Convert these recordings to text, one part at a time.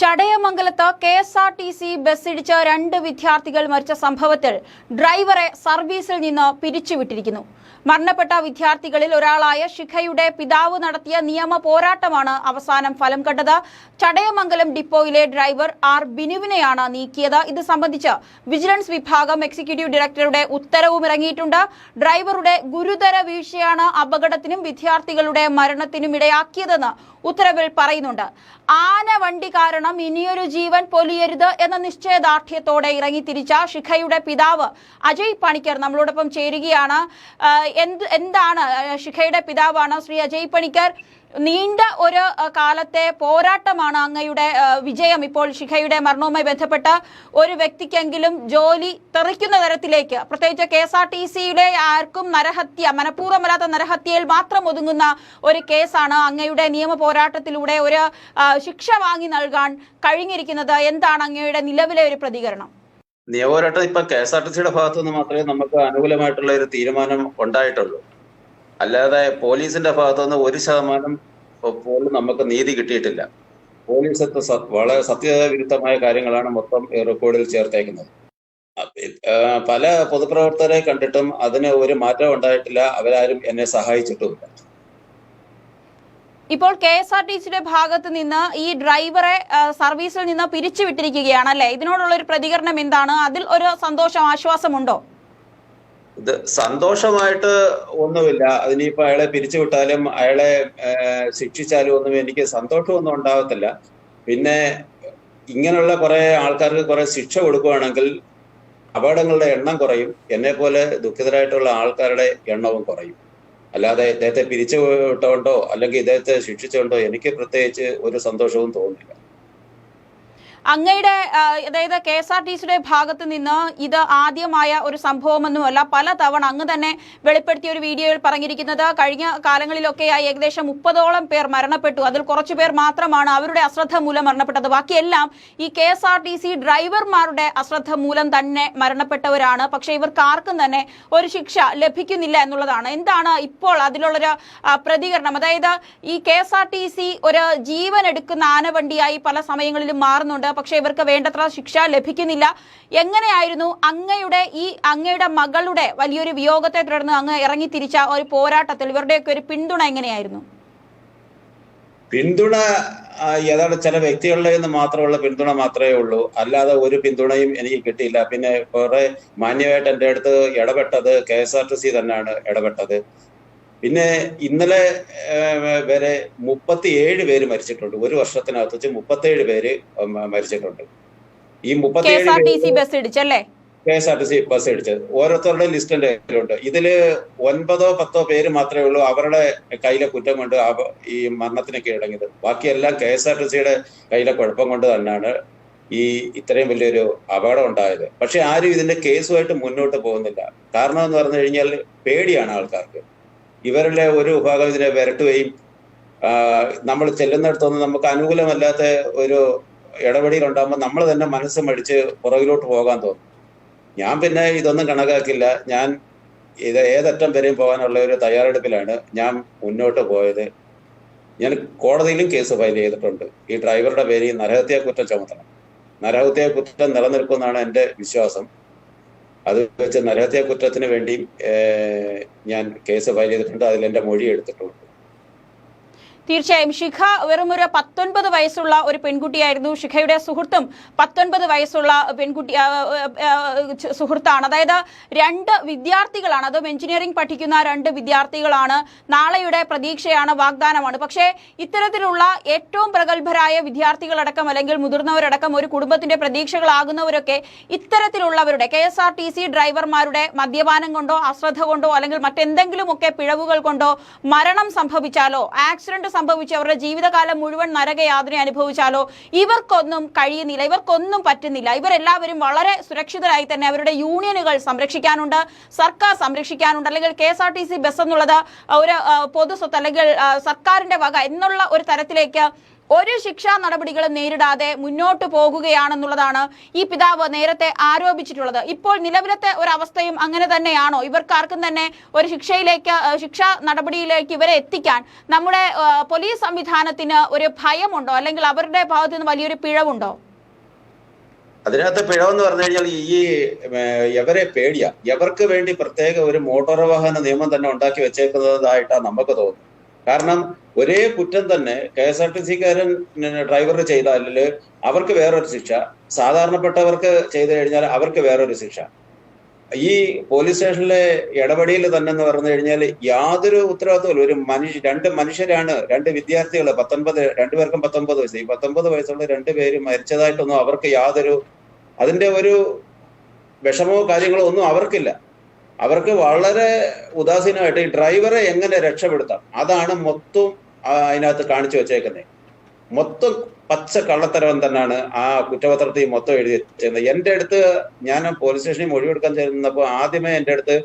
ചടയമംഗലത്ത് K S R T C ബസ്സിടിച്ച് രണ്ട് വിദ്യാർത്ഥികൾ മരിച്ച സംഭവത്തിൽ ഡ്രൈവറെ സർവീസിൽ നിന്ന് പിരിച്ചുവിട്ടിരിക്കുന്നു. മരണപ്പെട്ട വിദ്യാർത്ഥികളിൽ ഒരാളായ ശിഖയുടെ പിതാവ് നടത്തിയ നിയമ പോരാട്ടമാണ് അവസാനം ഫലം കണ്ടത്. ചടയമംഗലം ഡിപ്പോയിലെ ഡ്രൈവർ ആർ ബിനുവിനെയാണ് നീക്കിയത്. ഇത് സംബന്ധിച്ച് വിജിലൻസ് വിഭാഗം എക്സിക്യൂട്ടീവ് ഡയറക്ടറുടെ ഉത്തരവും ഇറങ്ങിയിട്ടുണ്ട് ഡ്രൈവറുടെ ഗുരുതര വീഴ്ചയാണ് അപകടത്തിനും വിദ്യാർത്ഥികളുടെ മരണത്തിനും ഇടയാക്കിയതെന്ന് ഉത്തരവിൽ പറയുന്നുണ്ട്. ആന വണ്ടി കാരണം ഇനിയൊരു ജീവൻ പൊലിയരുത് എന്ന നിശ്ചയദാർഢ്യത്തോടെ ഇറങ്ങിത്തിരിച്ച ശിഖയുടെ പിതാവ് അജയ് പണിക്കർ നമ്മളോടൊപ്പം ചേരുകയാണ്. എന്ത് എന്താണ് ശിഖയുടെ പിതാവാണ് ശ്രീ അജയ് പണിക്കർ. നീണ്ട ഒരു കാലത്തെ പോരാട്ടമാണ് അങ്ങയുടെ വിജയം. ഇപ്പോൾ ശിഖയുടെ മരണവുമായി ബന്ധപ്പെട്ട ഒരു വ്യക്തിക്കെങ്കിലും ജോലി തെറിക്കുന്ന തരത്തിലേക്ക് പ്രത്യേകിച്ച് കെ എസ് ആർ ടി സിയുടെ ആർക്കും നരഹത്യ മനഃപൂർവമല്ലാത്ത നരഹത്യയിൽ മാത്രം ഒതുങ്ങുന്ന ഒരു കേസാണ് അങ്ങയുടെ നിയമ പോരാട്ടത്തിലൂടെ ഒരു ശിക്ഷ വാങ്ങി നൽകാൻ കഴിഞ്ഞിരിക്കുന്നത്. എന്താണ് അങ്ങയുടെ നിലവിലെ ഒരു പ്രതികരണം? നിയമപോരാട്ടം ഇപ്പൊ കെ എസ് ആർ ടി സിയുടെ ഭാഗത്തുനിന്ന് മാത്രമേ നമുക്ക് അനുകൂലമായിട്ടുള്ള ഒരു തീരുമാനം ഉണ്ടായിട്ടുള്ളൂ. അല്ലാതെ പോലീസിന്റെ ഭാഗത്തു നിന്ന് ഒരു ശതമാനം പോലും നമുക്ക് നീതി കിട്ടിയിട്ടില്ല. പോലീസ് വളരെ സത്യവിരുദ്ധമായ കാര്യങ്ങളാണ് മൊത്തം റെക്കോർഡിൽ ചേർത്തേക്കുന്നത്. പല പൊതുപ്രവർത്തകരെ കണ്ടിട്ടും അതിന് ഒരു മാറ്റം ഉണ്ടായിട്ടില്ല. അവരാരും എന്നെ സഹായിച്ചിട്ടുമില്ല. ഇപ്പോൾ കെ എസ് ആർ ടി സിയുടെ ഭാഗത്ത് നിന്ന് ഈ ഡ്രൈവറെ സർവീസിൽ നിന്ന് പിരിച്ചുവിട്ടിരിക്കുകയാണ് അല്ലെ? ഇതിനോടുള്ള ഒരു പ്രതികരണം എന്താണ്? അതിൽ ഒരു സന്തോഷം ആശ്വാസമുണ്ടോ? ഇത് സന്തോഷമായിട്ട് ഒന്നുമില്ല. അതിനിപ്പോ അയാളെ പിരിച്ചുവിട്ടാലും അയാളെ ശിക്ഷിച്ചാലും ഒന്നും എനിക്ക് സന്തോഷമൊന്നും ഉണ്ടാവത്തില്ല. പിന്നെ ഇങ്ങനെയുള്ള കുറെ ആൾക്കാർക്ക് കുറെ ശിക്ഷ കൊടുക്കുകയാണെങ്കിൽ അപകടങ്ങളുടെ എണ്ണം കുറയും. എന്നെ പോലെ ദുഃഖിതരായിട്ടുള്ള ആൾക്കാരുടെ എണ്ണവും കുറയും. അല്ലാതെ ഇദ്ദേഹത്തെ പിരിച്ചു വിട്ടുകൊണ്ടോ അല്ലെങ്കിൽ ഇദ്ദേഹത്തെ ശിക്ഷിച്ചുകൊണ്ടോ എനിക്ക് പ്രത്യേകിച്ച് ഒരു സന്തോഷവും തോന്നുന്നില്ല. അങ്ങയുടെ അതായത് കെ എസ് ആർ ടി സിയുടെ ഭാഗത്ത് നിന്ന് ഇത് ആദ്യമായ ഒരു സംഭവമൊന്നുമല്ല പല തവണ അങ്ങ് തന്നെ വെളിപ്പെടുത്തിയ ഒരു വീഡിയോയിൽ പറഞ്ഞിരിക്കുന്നത്. കഴിഞ്ഞ കാലങ്ങളിലൊക്കെയായി ഏകദേശം മുപ്പതോളം പേർ മരണപ്പെട്ടു. അതിൽ കുറച്ചു പേർ മാത്രമാണ് അവരുടെ അശ്രദ്ധ മൂലം മരണപ്പെട്ടത്. ബാക്കിയെല്ലാം ഈ K S R T C ഡ്രൈവർമാരുടെ അശ്രദ്ധ മൂലം തന്നെ മരണപ്പെട്ടവരാണ്. പക്ഷേ ഇവർക്ക് ആർക്കും തന്നെ ഒരു ശിക്ഷ ലഭിക്കുന്നില്ല എന്നുള്ളതാണ്. എന്താണ് ഇപ്പോൾ അതിലുള്ളൊരു പ്രതികരണം? അതായത് ഈ K S R T C ഒരു ജീവൻ എടുക്കുന്ന ആനവണ്ടിയായി പല സമയങ്ങളിലും മാറുന്നുണ്ട്. പക്ഷേ ഇവർക്ക് വേണ്ടത്ര ശിക്ഷ ലഭിക്കുന്നില്ല. എങ്ങനെയായിരുന്നു അങ്ങയുടെ ഈ അങ്ങയുടെ മകളുടെ വലിയൊരു വിയോഗത്തെ തുടർന്ന് അങ്ങ് ഇറങ്ങി തിരിച്ച ഒരു പോരാട്ടത്തിൽ? ഇവരുടെയൊക്കെ ഒരു പിന്തുണ എങ്ങനെയായിരുന്നു? പിന്തുണ ഏതാണ്ട് ചില വ്യക്തികളുടെ നിന്ന് മാത്രമുള്ള പിന്തുണ മാത്രമേ ഉള്ളൂ. അല്ലാതെ ഒരു പിന്തുണയും എനിക്ക് കിട്ടിയില്ല. പിന്നെ കുറെ മാന്യമായിട്ട് എന്റെ അടുത്ത് ഇടപെട്ടത് K S R T C തന്നെയാണ് ഇടപെട്ടത്. പിന്നെ ഇന്നലെ വരെ മുപ്പത്തി ഏഴ് പേര് മരിച്ചിട്ടുണ്ട്. ഒരു വർഷത്തിനകത്ത് വെച്ച് മുപ്പത്തേഴ് പേര് മരിച്ചിട്ടുണ്ട്. ഈ C bus ഇടിച്ചല്ലേ? K S R T C bus ഇടിച്ചത് ഓരോരുത്തരുടെ ലിസ്റ്റ് എന്റെ കയ്യിലുണ്ട്. ഇതിൽ ഒൻപതോ പത്തോ പേര് മാത്രമേ ഉള്ളൂ അവരുടെ കയ്യിലെ കുറ്റം കൊണ്ട് ഈ മരണത്തിന് കീഴടങ്ങിയത്. ബാക്കിയെല്ലാം കെ എസ് ആർ ടി സിയുടെ കയ്യിലെ കുഴപ്പം കൊണ്ട് തന്നെയാണ് ഈ ഇത്രയും വലിയൊരു അപകടം ഉണ്ടായത്. പക്ഷെ ആരും ഇതിന്റെ കേസുമായിട്ട് മുന്നോട്ട് പോകുന്നില്ല. കാരണം എന്ന് പറഞ്ഞു കഴിഞ്ഞാൽ പേടിയാണ് ആൾക്കാർക്ക്. ഇവരുടെ ഒരു വിഭാഗം ഇതിനെ വിരട്ടുകയും നമ്മൾ ചെല്ലുന്നിടത്തൊന്നും നമുക്ക് അനുകൂലമല്ലാത്ത ഒരു ഇടപെടൽ ഉണ്ടാകുമ്പോൾ നമ്മൾ തന്നെ മനസ്സ് മടിച്ച് പുറകിലോട്ട് പോകാൻ തോന്നും. ഞാൻ പിന്നെ ഇതൊന്നും കണക്കാക്കില്ല. ഞാൻ ഇത് ഏതറ്റം വരെയും പോകാനുള്ള ഒരു തയ്യാറെടുപ്പിലാണ് ഞാൻ മുന്നോട്ട് പോയത്. ഞാൻ കോടതിയിലും കേസ് ഫയൽ ചെയ്തിട്ടുണ്ട്. ഈ ഡ്രൈവറുടെ പേരിൽ നരഹത്യാ കുറ്റം ചുമത്തണം. നരഹത്യാ കുറ്റം നിലനിൽക്കുമെന്നാണ് എന്റെ വിശ്വാസം. അത് വെച്ച് നരഹത്യാ കുറ്റത്തിന് വേണ്ടിയും ഞാൻ കേസ് ഫയൽ ചെയ്തിട്ടുണ്ട്. അതിൽ എന്റെ മൊഴി എടുത്തിട്ടുണ്ട്. തീർച്ചയായും ശിഖ വെറും ഒരു പത്തൊൻപത് വയസ്സുള്ള ഒരു പെൺകുട്ടിയായിരുന്നു. ശിഖയുടെ സുഹൃത്തും പത്തൊൻപത് വയസ്സുള്ള പെൺകുട്ടി സുഹൃത്താണ്. അതായത് രണ്ട് വിദ്യാർത്ഥികളാണ് അതും എഞ്ചിനീയറിംഗ് പഠിക്കുന്ന രണ്ട് വിദ്യാർത്ഥികളാണ്. നാളെയുടെ പ്രതീക്ഷയാണ് വാഗ്ദാനമാണ്. പക്ഷേ ഇത്തരത്തിലുള്ള ഏറ്റവും പ്രഗത്ഭരായ വിദ്യാർത്ഥികളടക്കം അല്ലെങ്കിൽ മുതിർന്നവരടക്കം ഒരു കുടുംബത്തിന്റെ പ്രതീക്ഷകളാകുന്നവരൊക്കെ ഇത്തരത്തിലുള്ളവരുടെ K S R T C ഡ്രൈവർമാരുടെ മദ്യപാനം കൊണ്ടോ അശ്രദ്ധ കൊണ്ടോ അല്ലെങ്കിൽ മറ്റെന്തെങ്കിലുമൊക്കെ പിഴവുകൾ കൊണ്ടോ മരണം സംഭവിച്ചാലോ ആക്സിഡന്റ് സംഭവിച്ച്. അവരുടെ ജീവിതകാലം മുഴുവൻ നരകയാതന അനുഭവിച്ചാലോ? ഇവർക്കൊന്നും കഴിയുന്നില്ല. ഇവർക്കൊന്നും പറ്റുന്നില്ല. ഇവരെല്ലാവരും വളരെ സുരക്ഷിതരായി തന്നെ അവരുടെ യൂണിയനുകൾ സംരക്ഷിക്കാനുണ്ട്. സർക്കാർ സംരക്ഷിക്കാനുണ്ട്. അല്ലെങ്കിൽ K S R T C bus എന്നുള്ളത് ഒരു പൊതു സ്വത്ത് അല്ലെങ്കിൽ സർക്കാരിന്റെ വക എന്നുള്ള ഒരു തരത്തിലേക്ക് ഒരു ശിക്ഷാ നടപടികളും നേരിടാതെ മുന്നോട്ട് പോകുകയാണെന്നുള്ളതാണ് ഈ പിതാവ് നേരത്തെ ആരോപിച്ചിട്ടുള്ളത്. ഇപ്പോൾ നിലവിലത്തെ ഒരു അവസ്ഥയും അങ്ങനെ തന്നെയാണോ? ഇവർക്കാർക്കും തന്നെ ഒരു ശിക്ഷയിലേക്ക് ശിക്ഷ നടപടിയിലേക്ക് ഇവരെ എത്തിക്കാൻ നമ്മുടെ പോലീസ് സംവിധാനത്തിന് ഒരു ഭയമുണ്ടോ? അല്ലെങ്കിൽ അവരുടെ ഭാഗത്ത് നിന്ന് വലിയൊരു പിഴവുണ്ടോ? അതിനകത്ത് പിഴവെന്ന് പറഞ്ഞു കഴിഞ്ഞാൽ ഈ എവരെ പേടിയാ. എവർക്ക് വേണ്ടി പ്രത്യേക ഒരു മോട്ടോർ വാഹന നിയമം തന്നെ ഉണ്ടാക്കി വെച്ചേക്കുന്നതായിട്ടാണ് നമുക്ക് തോന്നുന്നത്. കാരണം ഒരേ കുറ്റം തന്നെ കെ എസ് ആർ ടി സിക്കാരൻ ഡ്രൈവർ ചെയ്താൽ അവർക്ക് വേറൊരു ശിക്ഷ സാധാരണപ്പെട്ടവർക്ക് ചെയ്തു കഴിഞ്ഞാൽ അവർക്ക് വേറൊരു ശിക്ഷ. ഈ പോലീസ് സ്റ്റേഷനിലെ ഇടപെടിയിൽ തന്നെ എന്ന് പറഞ്ഞു കഴിഞ്ഞാൽ യാതൊരു ഉത്തരവാദിത്വമില്ല ഒരു മനുഷ്യ രണ്ട് മനുഷ്യരാണ് രണ്ട് വിദ്യാർത്ഥികൾ പത്തൊൻപത് രണ്ടുപേർക്കും പത്തൊമ്പത് വയസ്സ്. ഈ പത്തൊമ്പത് വയസ്സുള്ള രണ്ടുപേര് മരിച്ചതായിട്ടൊന്നും അവർക്ക് യാതൊരു അതിന്റെ ഒരു വിഷമോ കാര്യങ്ങളോ ഒന്നും അവർക്കില്ല. അവർക്ക് വളരെ ഉദാസീനമായിട്ട് ഈ ഡ്രൈവറെ എങ്ങനെ രക്ഷപ്പെടുത്താം? അതാണ് മൊത്തം അതിനകത്ത് കാണിച്ചു വെച്ചേക്കുന്നത് മൊത്തം പച്ച കള്ളത്തരം തന്നെയാണ് ആ കുറ്റപത്രത്തിൽ മൊത്തം എഴുതി വെച്ചിരുന്നത്. എന്റെ അടുത്ത് ഞാൻ പോലീസ് സ്റ്റേഷനിൽ മൊഴിയെടുക്കാൻ ചെന്നപ്പോൾ ആദ്യമേ എന്റെ അടുത്ത്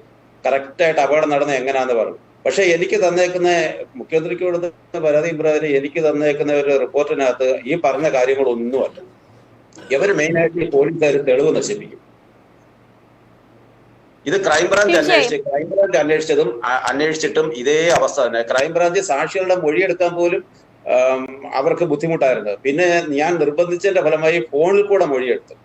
കറക്റ്റായിട്ട് അപകടം നടന്നത് എങ്ങനെയാന്ന് പറഞ്ഞു. പക്ഷെ എനിക്ക് തന്നേക്കുന്ന മുഖ്യമന്ത്രിക്ക് കൊടുത്ത പരാതി പ്രകാരം എനിക്ക് തന്നേക്കുന്ന ഒരു റിപ്പോർട്ടിനകത്ത് ഈ പറഞ്ഞ കാര്യങ്ങളൊന്നുമല്ല. ഇവർ മെയിനായിട്ട് ഈ പോലീസുകാർ തെളിവ് നശിപ്പിക്കും. ഇത് ക്രൈംബ്രാഞ്ച്. അന്വേഷിച്ച് ക്രൈംബ്രാഞ്ച് അന്വേഷിച്ചതും അന്വേഷിച്ചിട്ടും ഇതേ അവസ്ഥ തന്നെ. ക്രൈംബ്രാഞ്ച് സാക്ഷികളുടെ മൊഴിയെടുക്കാൻ പോലും അവർക്ക് ബുദ്ധിമുട്ടായിരുന്നു. പിന്നെ ഞാൻ നിർബന്ധിച്ചതിന്റെ ഫലമായി ഫോണിൽ കൂടെ മൊഴിയെടുത്തു.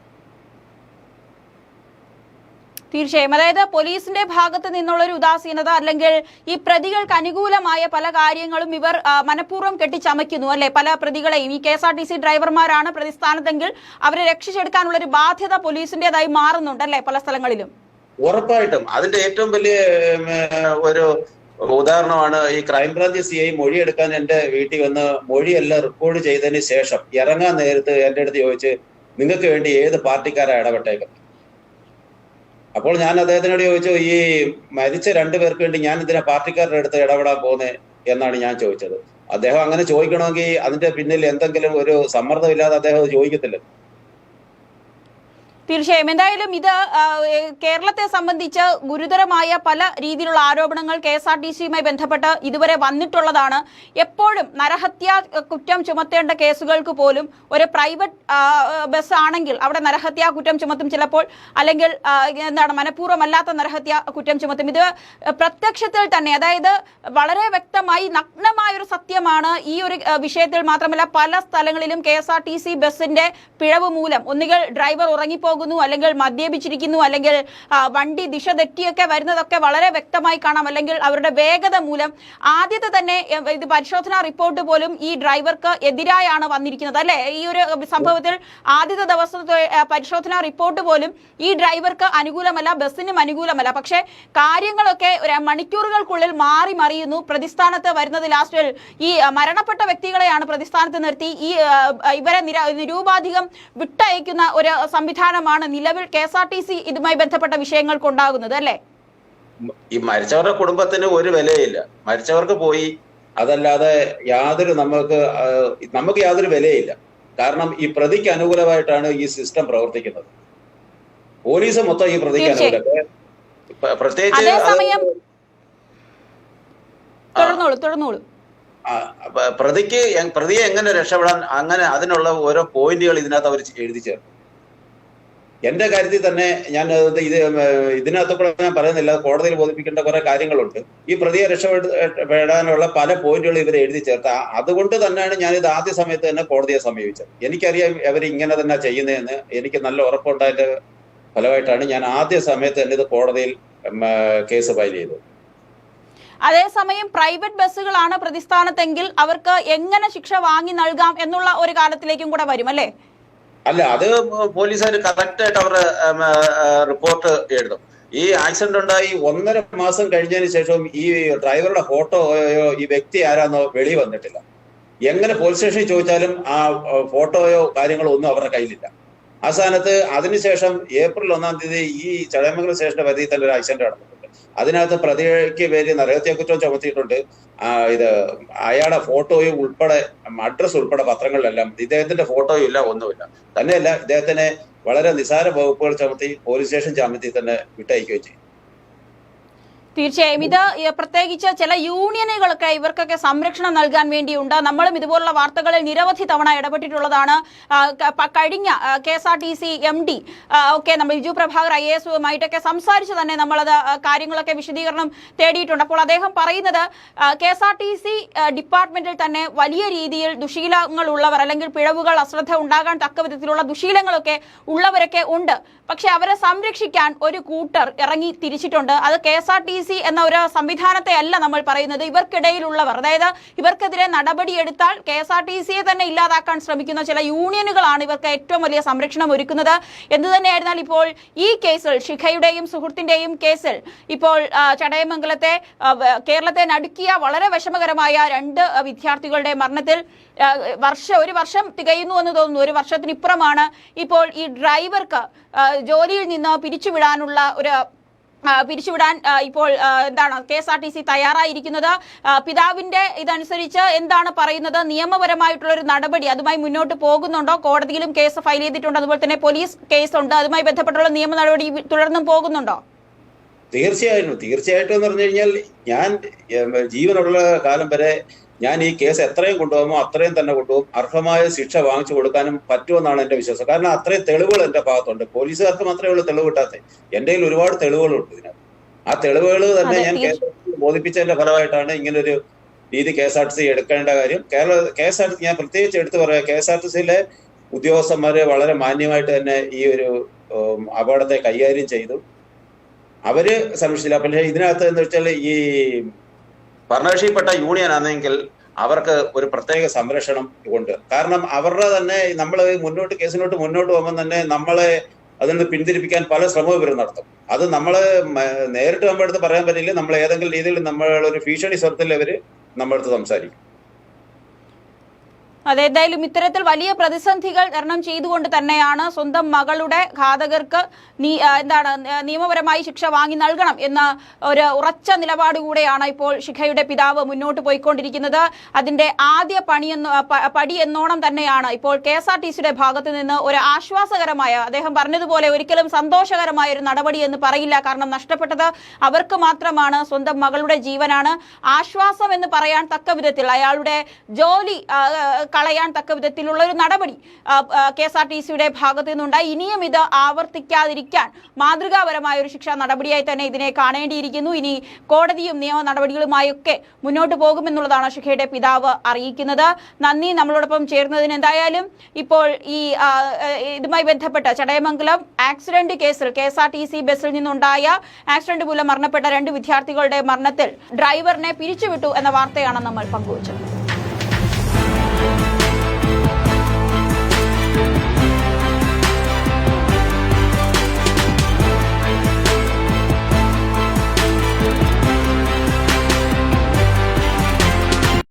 തീർച്ചയായും. അതായത് പോലീസിന്റെ ഭാഗത്ത് നിന്നുള്ള ഒരു ഉദാസീനത അല്ലെങ്കിൽ ഈ പ്രതികൾക്ക് അനുകൂലമായ പല കാര്യങ്ങളും ഇവർ മനഃപൂർവം കെട്ടിച്ചമയ്ക്കുന്നു അല്ലെ? പല പ്രതികളെയും. ഈ K S R T C ഡ്രൈവർമാരാണ് പ്രതിസ്ഥാനത്തെങ്കിൽ അവരെ രക്ഷിച്ചെടുക്കാനുള്ള ഒരു ബാധ്യത പോലീസിന്റേതായി മാറുന്നുണ്ട് അല്ലെ പല സ്ഥലങ്ങളിലും? ഉറപ്പായിട്ടും. അതിന്റെ ഏറ്റവും വലിയ ഒരു ഉദാഹരണമാണ് ഈ ക്രൈംബ്രാഞ്ച് സി ഐ മൊഴിയെടുക്കാൻ എന്റെ വീട്ടിൽ വന്ന് മൊഴിയെല്ലാം റെക്കോർഡ് ചെയ്തതിന് ശേഷം ഇറങ്ങാൻ നേരത്ത് എന്റെ അടുത്ത് ചോദിച്ച് നിങ്ങൾക്ക് വേണ്ടി ഏത് പാർട്ടിക്കാരാണ് ഇടപെട്ടേക്കുന്നത്? അപ്പോൾ ഞാൻ അദ്ദേഹത്തിനോട് ചോദിച്ചു ഈ മരിച്ച രണ്ടുപേർക്ക് വേണ്ടി ഞാൻ ഇതിനെ പാർട്ടിക്കാരുടെ അടുത്ത് ഇടപെടാൻ പോകുന്നത് എന്നാണ് ഞാൻ ചോദിച്ചത്. അദ്ദേഹം അങ്ങനെ ചോദിക്കണമെങ്കിൽ അതിന്റെ പിന്നിൽ എന്തെങ്കിലും ഒരു സമ്മർദ്ദമില്ലാതെ അദ്ദേഹം ചോദിക്കത്തില്ല. തീർച്ചയായും. എന്തായാലും ഇത് കേരളത്തെ സംബന്ധിച്ച് ഗുരുതരമായ പല രീതിയിലുള്ള ആരോപണങ്ങൾ കെ എസ് ആർ ടി സിയുമായി ബന്ധപ്പെട്ട് ഇതുവരെ വന്നിട്ടുള്ളതാണ്. എപ്പോഴും നരഹത്യ കുറ്റം ചുമത്തേണ്ട കേസുകൾക്ക് പോലും ഒരു പ്രൈവറ്റ് ബസ് ആണെങ്കിൽ അവിടെ നരഹത്യാ കുറ്റം ചുമത്തും ചിലപ്പോൾ അല്ലെങ്കിൽ എന്താണ് മനഃപൂർവമല്ലാത്ത നരഹത്യ കുറ്റം ചുമത്തും. ഇത് പ്രത്യക്ഷത്തിൽ തന്നെ അതായത് വളരെ വ്യക്തമായി നഗ്നമായ ഒരു സത്യമാണ് ഈ ഒരു വിഷയത്തിൽ മാത്രമല്ല പല സ്ഥലങ്ങളിലും K S R T C ബസ്സിന്റെ പിഴവ് മൂലം ഒന്നുകിൽ ഡ്രൈവർ ഉറങ്ങിപ്പോകുന്നു അല്ലെങ്കിൽ മദ്യപിച്ചിരിക്കുന്നു അല്ലെങ്കിൽ വണ്ടി ദിശ തെറ്റിയൊക്കെ വരുന്നതൊക്കെ വളരെ വ്യക്തമായി കാണാം. അല്ലെങ്കിൽ അവരുടെ വേഗത മൂലം ആദ്യത്തെ തന്നെ ഇത് പരിശോധനാ റിപ്പോർട്ട് പോലും ഈ ഡ്രൈവർക്ക് എതിരായാണ് വന്നിരിക്കുന്നത്. അല്ലെ? ഈ ഒരു സംഭവത്തിൽ ആദ്യത്തെ ദിവസത്തെ പരിശോധനാ റിപ്പോർട്ട് പോലും ഈ ഡ്രൈവർക്ക് അനുകൂലമല്ല ബസ്സിനും അനുകൂലമല്ല. പക്ഷേ കാര്യങ്ങളൊക്കെ മണിക്കൂറുകൾക്കുള്ളിൽ മാറി മറിയുന്നു. പ്രതിസ്ഥാനത്ത് വരുന്നത് ലാസ്റ്റിൽ ഈ മരണപ്പെട്ട വ്യക്തികളെയാണ് പ്രതിസ്ഥാനത്ത് നിർത്തി. ഈ ഇവരെ നിര- നിരൂപാധികം വിട്ടയക്കുന്ന ഒരു സംവിധാനമാണ് നിലവിൽ K S R T C ഇതുമായി ബന്ധപ്പെട്ട വിഷയങ്ങൾക്ക് ഉണ്ടാകുന്നത് അല്ലേ? ഈ മരിച്ചവരുടെ കുടുംബത്തിന് ഒരു വിലയില്ല. മരിച്ചവർക്ക് പോയി അതല്ലാതെ യാതൊരു നമുക്ക് നമുക്ക് യാതൊരു വിലയില്ല. കാരണം ഈ പ്രതിക്ക് അനുകൂലമായിട്ടാണ് ഈ സിസ്റ്റം പ്രവർത്തിക്കുന്നത്. പോലീസ് മൊത്തം ഈ പ്രതിക്ക് അനുകൂല അനുകൂലം. പ്ര- പ്രത്യേകിച്ച്. തുടർന്നോളൂ തുടർന്നോളൂ പ്രതിക്ക് പ്രതിയെ എങ്ങനെ രക്ഷപ്പെടാൻ അങ്ങനെ അതിനുള്ള ഓരോ പോയിന്റുകൾ ഇതിനകത്ത് അവർ എഴുതി ചേർക്കും. എന്റെ കാര്യത്തിൽ തന്നെ ഞാൻ ഇത് ഇതിനകത്ത് ഇതിനകത്തൊക്കെ ഞാൻ പറയുന്നില്ല. കോടതിയിൽ ബോധിപ്പിക്കേണ്ട കുറെ കാര്യങ്ങളുണ്ട്. ഈ പ്രതിയെ രക്ഷപ്പെടാനുള്ള പല പോയിന്റുകൾ ഇവർ എഴുതി ചേർത്ത. അതുകൊണ്ട് തന്നെയാണ് ഞാൻ ഇത് ആദ്യ സമയത്ത് തന്നെ കോടതിയെ സമീപിച്ചത്. എനിക്കറിയാം അവർ ഇങ്ങനെ തന്നെ ചെയ്യുന്നതെന്ന്. എനിക്ക് നല്ല ഉറപ്പുണ്ടായതിന്റെ ഫലമായിട്ടാണ് ഞാൻ ആദ്യ സമയത്ത് തന്നെ ഇത് കോടതിയിൽ കേസ് ഫയൽ ചെയ്തത്. അതേസമയം പ്രൈവറ്റ് ബസ്സുകളാണ് പ്രതിസ്ഥാനത്തെങ്കിൽ അവർക്ക് എങ്ങനെ ശിക്ഷ വാങ്ങി നൽകാം എന്നുള്ള ഒരു കാലത്തിലേക്കും കൂടെ വരും അല്ലേ? അല്ല അത് പോലീസുകാർ കറക്റ്റ് ആയിട്ട് അവരുടെ റിപ്പോർട്ട് എഴുതും ഈ ആക്സിഡന്റ് ഉണ്ടായി ഒന്നര മാസം കഴിഞ്ഞതിന് ശേഷവും ഈ ഡ്രൈവറുടെ ഫോട്ടോയോ ഈ വ്യക്തി ആരാന്നോ വെളി വന്നിട്ടില്ല. എങ്ങനെ പോലീസ് സ്റ്റേഷനിൽ ചോദിച്ചാലും ആ ഫോട്ടോയോ കാര്യങ്ങളോ ഒന്നും അവരുടെ കയ്യിലില്ല. ആ അതിനുശേഷം ഏപ്രിൽ ഒന്നാം തീയതി ഈ ചടയമംഗലം സ്റ്റേഷന്റെ പരിധിയിൽ തന്നെ ഒരു ആക്സിഡന്റ് നടന്നിട്ടുണ്ട് അതിനകത്ത് പ്രതിക്ക് പേര് നരഹത്യ കുറ്റം ചുമത്തിയിട്ടുണ്ട്. ഇത് അയാളുടെ ഫോട്ടോയും ഉൾപ്പെടെ അഡ്രസ് ഉൾപ്പെടെ പത്രങ്ങളിലെല്ലാം ഇദ്ദേഹത്തിന്റെ ഫോട്ടോയും ഇല്ല ഒന്നുമില്ല. തന്നെയല്ല ഇദ്ദേഹത്തിനെ വളരെ നിസാര വകുപ്പുകൾ ചുമത്തി പോലീസ് സ്റ്റേഷൻ ജാമ്യത്തിൽ തന്നെ വിട്ടയക്കുകയും ചെയ്യും തീർച്ചയായും. ഇത് പ്രത്യേകിച്ച് ചില യൂണിയനുകളൊക്കെ ഇവർക്കൊക്കെ സംരക്ഷണം നൽകാൻ വേണ്ടിയുണ്ട്. നമ്മളും ഇതുപോലുള്ള വാർത്തകളിൽ നിരവധി തവണ ഇടപെട്ടിട്ടുള്ളതാണ്. കഴിഞ്ഞ K S R T C M D ഒക്കെ നമ്മൾ ബിജു പ്രഭാകർ ഐ എസ് ആയിട്ടൊക്കെ സംസാരിച്ച് തന്നെ നമ്മളത് കാര്യങ്ങളൊക്കെ വിശദീകരണം തേടിയിട്ടുണ്ട്. അപ്പോൾ അദ്ദേഹം പറയുന്നത് K S R T C ഡിപ്പാർട്ട്മെന്റിൽ തന്നെ വലിയ രീതിയിൽ ദുശീലങ്ങൾ ഉള്ളവർ അല്ലെങ്കിൽ പിഴവുകൾ അശ്രദ്ധ ഉണ്ടാകാൻ തക്ക വിധത്തിലുള്ള ദുശീലങ്ങളൊക്കെ ഉള്ളവരൊക്കെ ഉണ്ട്. പക്ഷെ അവരെ സംരക്ഷിക്കാൻ ഒരു കൂട്ടർ ഇറങ്ങി തിരിച്ചിട്ടുണ്ട്. അത് K S R T C എന്ന ഒരു സംവിധാനത്തെ അല്ല നമ്മൾ പറയുന്നത്. ഇവർക്കിടയിലുള്ളവർ അതായത് ഇവർക്കെതിരെ നടപടിയെടുത്താൽ കെ എസ് ആർ ടി സിയെ തന്നെ ഇല്ലാതാക്കാൻ ശ്രമിക്കുന്ന ചില യൂണിയനുകളാണ് ഇവർക്ക് ഏറ്റവും വലിയ സംരക്ഷണം ഒരുക്കുന്നത്. എന്തു തന്നെയായിരുന്നാൽ ഇപ്പോൾ ഈ കേസിൽ ശിഖയുടെയും സുഹൃത്തിന്റെയും കേസിൽ ഇപ്പോൾ ചടയമംഗലത്തെ കേരളത്തെ നടുക്കിയ വളരെ വിഷമകരമായ രണ്ട് വിദ്യാർത്ഥികളുടെ മരണത്തിൽ വർഷ ഒരു വർഷം തികയുന്നു എന്ന് തോന്നുന്നു. ഒരു വർഷത്തിനിപ്പുറമാണ് ഇപ്പോൾ ഈ ഡ്രൈവർക്ക് ജോലിയിൽ നിന്ന് പിരിച്ചുവിടാനുള്ള ഒരു പിരിച്ചുവിടാൻ ഇപ്പോൾ എന്താണ് K S R T C തയ്യാറായിരിക്കുന്നത്. പിതാവിന്റെ ഇതനുസരിച്ച് എന്താണ് പറയുന്നത്? നിയമപരമായിട്ടുള്ള ഒരു നടപടി അതുമായി മുന്നോട്ട് പോകുന്നുണ്ടോ? കോടതിയിലും കേസ് ഫയൽ ചെയ്തിട്ടുണ്ട്. അതുപോലെ തന്നെ പോലീസ് കേസുണ്ട്. അതുമായി ബന്ധപ്പെട്ടുള്ള നിയമ നടപടി തുടർന്നും പോകുന്നുണ്ടോ? തീർച്ചയായിട്ടും. തീർച്ചയായിട്ടും എന്ന് പറഞ്ഞു കഴിഞ്ഞാൽ ഞാൻ ജീവനുള്ള കാലം വരെ ഞാൻ ഈ കേസ് എത്രയും കൊണ്ടുപോകുമോ അത്രയും തന്നെ കൊണ്ടുപോകും. അർഹമായ ശിക്ഷ വാങ്ങിച്ചു കൊടുക്കാനും പറ്റുമെന്നാണ് എന്റെ വിശ്വാസം. കാരണം അത്രയും തെളിവുകൾ എന്റെ ഭാഗത്തുണ്ട്. പോലീസുകാർക്ക് മാത്രമേ ഉള്ളൂ തെളിവ് കിട്ടാത്ത എന്റെ കയ്യിൽ ഒരുപാട് തെളിവുകളുണ്ട് ഇതിനകത്ത്. ആ തെളിവുകൾ തന്നെ ഞാൻ ബോധിപ്പിച്ചതിന്റെ ഫലമായിട്ടാണ് ഇങ്ങനൊരു രീതി K S R T C എടുക്കേണ്ട കാര്യം. Kerala K S R T ഞാൻ പ്രത്യേകിച്ച് എടുത്തു പറയാം. കെ എസ് ആർ ടി സിയിലെ ഉദ്യോഗസ്ഥന്മാരെ വളരെ മാന്യമായിട്ട് തന്നെ ഈ ഒരു അപകടത്തെ കൈകാര്യം ചെയ്തു. അവർ സംരക്ഷിച്ചില്ല പക്ഷേ ഇതിനകത്ത് എന്ന് വെച്ചാൽ ഈ ഭരണകക്ഷിയിൽപ്പെട്ട യൂണിയൻ ആണെങ്കിൽ അവർക്ക് ഒരു പ്രത്യേക സംരക്ഷണം ഉണ്ട്. കാരണം അവരുടെ തന്നെ നമ്മൾ മുന്നോട്ട് കേസിനോട്ട് മുന്നോട്ട് പോകുമ്പോൾ തന്നെ നമ്മളെ അതിൽ നിന്ന് പിന്തിരിപ്പിക്കാൻ പല ശ്രമവും ഇവർ നടത്തും. അത് നമ്മൾ നേരിട്ട് നമ്മുടെ അടുത്ത് പറയാൻ പറ്റില്ല. നമ്മൾ ഏതെങ്കിലും രീതിയിൽ നമ്മളൊരു ഭീഷണി സ്വരത്തിൽ അവർ നമ്മുടെ അടുത്ത് സംസാരിക്കും. അതെ എന്തായാലും ഇത്തരത്തിൽ വലിയ പ്രതിസന്ധികൾ തരണം ചെയ്തുകൊണ്ട് തന്നെയാണ് സ്വന്തം മകളുടെ ഘാതകർക്ക് നീ- എന്താണ് നിയമപരമായി ശിക്ഷ വാങ്ങി നൽകണം എന്ന ഒരു ഉറച്ച നിലപാട് കൂടെയാണ് ഇപ്പോൾ ശിഖയുടെ പിതാവ് മുന്നോട്ട് പോയിക്കൊണ്ടിരിക്കുന്നത്. അതിന്റെ ആദ്യ പണി എന്ന് പടി എന്നോണം തന്നെയാണ് ഇപ്പോൾ കെ എസ് ആർ ടി സിയുടെ ഭാഗത്ത് നിന്ന് ഒരു ആശ്വാസകരമായ അദ്ദേഹം പറഞ്ഞതുപോലെ ഒരിക്കലും സന്തോഷകരമായ ഒരു നടപടി എന്ന് പറയില്ല. കാരണം നഷ്ടപ്പെട്ടത് അവർക്ക് മാത്രമാണ് സ്വന്തം മകളുടെ ജീവനാണ്. ആശ്വാസം എന്ന് പറയാൻ തക്ക വിധത്തിൽ അയാളുടെ ജോലി കളയാൻ തക്ക വിധത്തിലുള്ള ഒരു നടപടി കെ എസ് ആർ ടി സിയുടെ ഭാഗത്തു നിന്നുണ്ടായി. ഇനിയും ഇത് ആവർത്തിക്കാതിരിക്കാൻ മാതൃകാപരമായ ഒരു ശിക്ഷാ നടപടിയായി തന്നെ ഇതിനെ കാണേണ്ടിയിരിക്കുന്നു. ഇനി കോടതിയും നിയമ നടപടികളുമായൊക്കെ മുന്നോട്ട് പോകുമെന്നുള്ളതാണ് ശിഖയുടെ പിതാവ് അറിയിക്കുന്നത്. നന്ദി നമ്മളോടൊപ്പം ചേർന്നതിന് എന്തായാലും ഇപ്പോൾ ഈ ഇതുമായി ബന്ധപ്പെട്ട ചടയമംഗലം ആക്സിഡന്റ് കേസിൽ K S R T C ബസ്സിൽ നിന്നുണ്ടായ ആക്സിഡന്റ് മൂലം മരണപ്പെട്ട രണ്ട് വിദ്യാർത്ഥികളുടെ മരണത്തിൽ ഡ്രൈവറിനെ പിരിച്ചുവിട്ടു എന്ന വാർത്തയാണ് നമ്മൾ പങ്കുവച്ചത്.